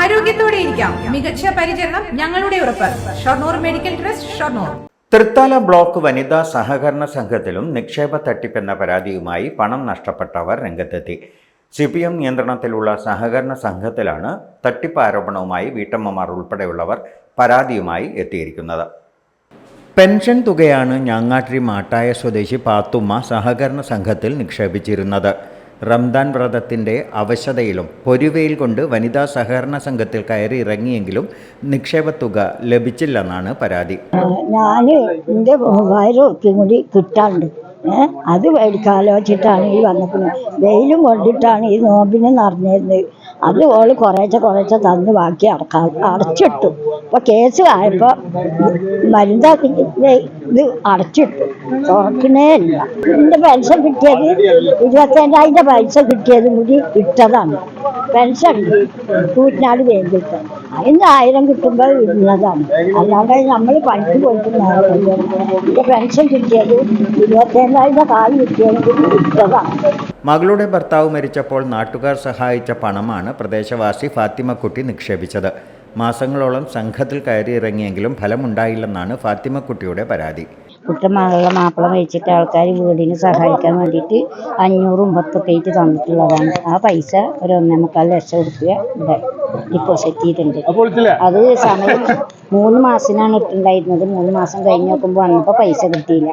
ആരോഗ്യത്തോടെ ഇരിക്കാം. മികച്ച പരിചരണം ഞങ്ങളുടെ ഉറപ്പ്. Shoranur medical trust Shoranur. Thrithala block വനിതാ സഹകരണ സംഘത്തിലും നിക്ഷേപ തട്ടിപ്പെന്ന പരാതിയുമായി പണം നഷ്ടപ്പെട്ടവർ രംഗത്തെത്തി. സി പി എം നിയന്ത്രണത്തിലുള്ള സഹകരണ സംഘത്തിലാണ് തട്ടിപ്പ് ആരോപണവുമായി വീട്ടമ്മമാർ ഉൾപ്പെടെയുള്ളവർ പരാതിയുമായി എത്തിയിരിക്കുന്നത്. പെൻഷൻ തുകയാണ് ഞാങ്ങാട്ടിരി മാട്ടായ സ്വദേശി പാത്തുമ്മ സഹകരണ സംഘത്തിൽ നിക്ഷേപിച്ചിരുന്നത്. റംദാൻ വ്രതത്തിന്റെ അവശതയിലും പൊരുവയിൽ കൊണ്ട് വനിതാ സഹകരണ സംഘത്തിൽ കയറി ഇറങ്ങിയെങ്കിലും നിക്ഷേപത്തുക ലഭിച്ചില്ലെന്നാണ് പരാതി. ഞാൻ എന്റെ ഉറുപ്പ്യം കൂടി കിട്ടാണ്ട് അത് മേടിക്കാലോചിച്ചിട്ടാണ് ഈ വന്നിരിക്കുന്നത് വെയിലും കൊണ്ടിട്ടാണ് ഈ നോമ്പിന് നിറഞ്ഞിരുന്നത് അത് ഓൾ കുറേശ്ശെ കുറേശ്ശെ തന്ന് ബാക്കി അടക്കാൻ അടച്ചിട്ടു. അപ്പോൾ കേസ് ആയപ്പോൾ മരുന്നാക്കി ഇത് അടച്ചിട്ടു. തുറക്കണേ ഇല്ല. ഇതിന്റെ പൈസ കിട്ടിയത് ഇരുപത്തേഴായിരം പൈസ കിട്ടിയതും കൂടി ഇട്ടതാണ്. പെൻഷൻ കൂറ്റിനാട് വേണ്ടിയിട്ട് അതിന് ആയിരം കിട്ടുമ്പോൾ ഇടുന്നതാണ് അല്ലാണ്ട് നമ്മൾ പണിക്ക് പോയിട്ടുണ്ടായിരുന്നു പെൻഷൻ കിട്ടിയത് ഇരുപത്തേഴായിരം കാൽ കിട്ടിയത് കൂടി ഇട്ടതാണ് മകളുടെ ഭർത്താവ് മരിച്ചപ്പോൾ നാട്ടുകാർ സഹായിച്ച പണമാണ് പ്രദേശവാസി ഫാത്തിമക്കുട്ടി നിക്ഷേപിച്ചത്. മാസങ്ങളോളം സംഘത്തിൽ കയറിയിറങ്ങിയെങ്കിലും ഫലമുണ്ടായില്ലെന്നാണ് ഫാത്തിമക്കുട്ടിയുടെ പരാതി. കുട്ടമകളുടെ മാപ്പിള വെച്ചിട്ട് ആൾക്കാർ വീടിന് സഹായിക്കാൻ വേണ്ടിയിട്ട് അഞ്ഞൂറും പത്തൊക്കെ ആയിട്ട് തന്നിട്ടുള്ളതാണ്. ആ പൈസ ഒരു ഒന്നേ മുക്കാൽ ലക്ഷം റുപ്യ ഇവിടെ ഡിപ്പോസിറ്റ് ചെയ്തിട്ടുണ്ട്. അത് സമയം മൂന്ന് മാസത്തിനാണ് ഇട്ടുണ്ടായിരുന്നത്. മൂന്ന് മാസം കഴിഞ്ഞ് നോക്കുമ്പോൾ വന്നപ്പോൾ പൈസ കിട്ടിയില്ല.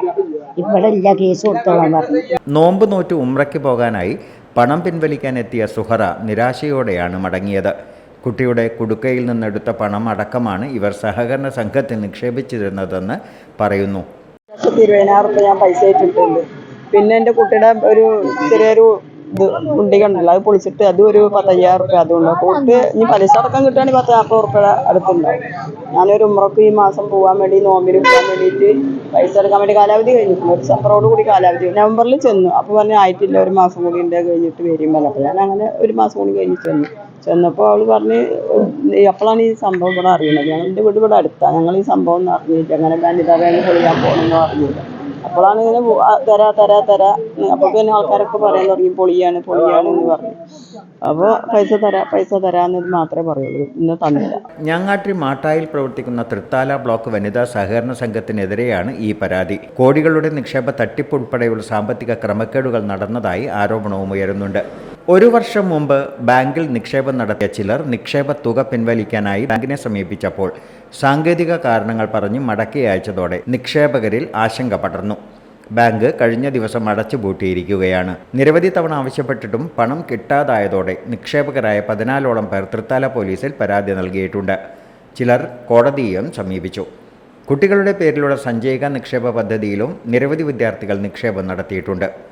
ഇവിടെ ഇല്ല കേസ് കൊടുത്തോളാൻ പറഞ്ഞു. നോമ്പ് നോറ്റ് ഉമ്രയ്ക്ക് പോകാനായി പണം പിൻവലിക്കാൻ എത്തിയ സുഹറ നിരാശയോടെയാണ് മടങ്ങിയത്. കുട്ടിയുടെ കുടുക്കയിൽ നിന്നെടുത്ത പണം അടക്കമാണ് ഇവർ സഹകരണ സംഘത്തിൽ നിക്ഷേപിച്ചിരുന്നതെന്ന് പറയുന്നു. ഞാൻ പൈസ ഇട്ടിട്ടുണ്ട്. പിന്നെ എന്റെ കുട്ടിയുടെ ഒരു ചെറിയൊരു ഇത് ഉണ്ടി കണ്ടല്ലോ. അത് പൊളിച്ചിട്ട് അത് ഒരു പത്തയ്യായിരം റുപ്യ അതുകൊണ്ട് കൂട്ട് ഇനി പലിശ അടക്കം കിട്ടുകയാണെങ്കിൽ പത്ത് നാൽപ്പത് റുപ്യ അടുത്തുണ്ടാവും ഞാനൊരു ഉമ്രക്ക് ഈ മാസം പോകാൻ വേണ്ടി നോമ്പിന് പോകാൻ വേണ്ടിയിട്ട് പൈസ എടുക്കാൻ വേണ്ടി കാലാവധി കഴിഞ്ഞിട്ടുണ്ട് ഡിസംബറോട് കൂടി കാലാവധി. നവംബറിൽ ചെന്നു. അപ്പോൾ പറഞ്ഞ് ആയിട്ടില്ല ഒരു മാസം കൂടി ഉണ്ട് കഴിഞ്ഞിട്ട് വരും പറഞ്ഞു. അപ്പോൾ ഞാൻ അങ്ങനെ ഒരു മാസം കൂടി കഴിഞ്ഞ് ചെന്നു. ചെന്നപ്പോൾ അവൾ പറഞ്ഞ് അപ്പോഴാണ് ഈ സംഭവം ഇവിടെ അറിയുന്നത്. ഞങ്ങൾ എന്റെ വീട് ഇവിടെ അടുത്താണ് ഞങ്ങൾ ഈ സംഭവം ഒന്നും അറിഞ്ഞില്ല. അങ്ങനെ വനിതാ ബാങ്ക് പൊളിയാൻ പോകണമെന്ന് അറിഞ്ഞില്ല അപ്പോഴാണ് ഇങ്ങനെ തരാ തരാ തരാ അപ്പോൾ പിന്നെ ആൾക്കാരൊക്കെ പറയാൻ തുടങ്ങി പൊളിയാണ് പൊളിയാണ് എന്ന് പറഞ്ഞു. അപ്പോൾ പൈസ തരാ പൈസ തരാന്നത് മാത്രമേ പറയുള്ളൂ. ഇന്ന് തന്നില്ല. ഞങ്ങാട്ടി മാട്ടായിൽ പ്രവർത്തിക്കുന്ന തൃത്താല ബ്ലോക്ക് വനിതാ സഹകരണ സംഘത്തിനെതിരെയാണ് ഈ പരാതി. കോടികളുടെ നിക്ഷേപ തട്ടിപ്പ് ഉൾപ്പെടെയുള്ള സാമ്പത്തിക ക്രമക്കേടുകൾ നടന്നതായി ആരോപണവും ഉയരുന്നുണ്ട്. ഒരു വർഷം മുമ്പ് ബാങ്കിൽ നിക്ഷേപം നടത്തിയ ചിലർ നിക്ഷേപ തുക പിൻവലിക്കാനായി ബാങ്കിനെ സമീപിച്ചപ്പോൾ സാങ്കേതിക കാരണങ്ങൾ പറഞ്ഞ് മടക്കി അയച്ചതോടെ നിക്ഷേപകരിൽ ആശങ്ക പടർന്നു. ബാങ്ക് കഴിഞ്ഞ ദിവസം അടച്ചുപൂട്ടിയിരിക്കുകയാണ്. നിരവധി തവണ ആവശ്യപ്പെട്ടിട്ടും പണം കിട്ടാതായതോടെ നിക്ഷേപകരായ പതിനാലോളം പേർ തൃത്താല പോലീസിൽ പരാതി നൽകിയിട്ടുണ്ട്. ചിലർ കോടതിയെയും സമീപിച്ചു. കുട്ടികളുടെ പേരിലുള്ള സഞ്ചയിക നിക്ഷേപ പദ്ധതിയിലും നിരവധി വിദ്യാർത്ഥികൾ നിക്ഷേപം നടത്തിയിട്ടുണ്ട്.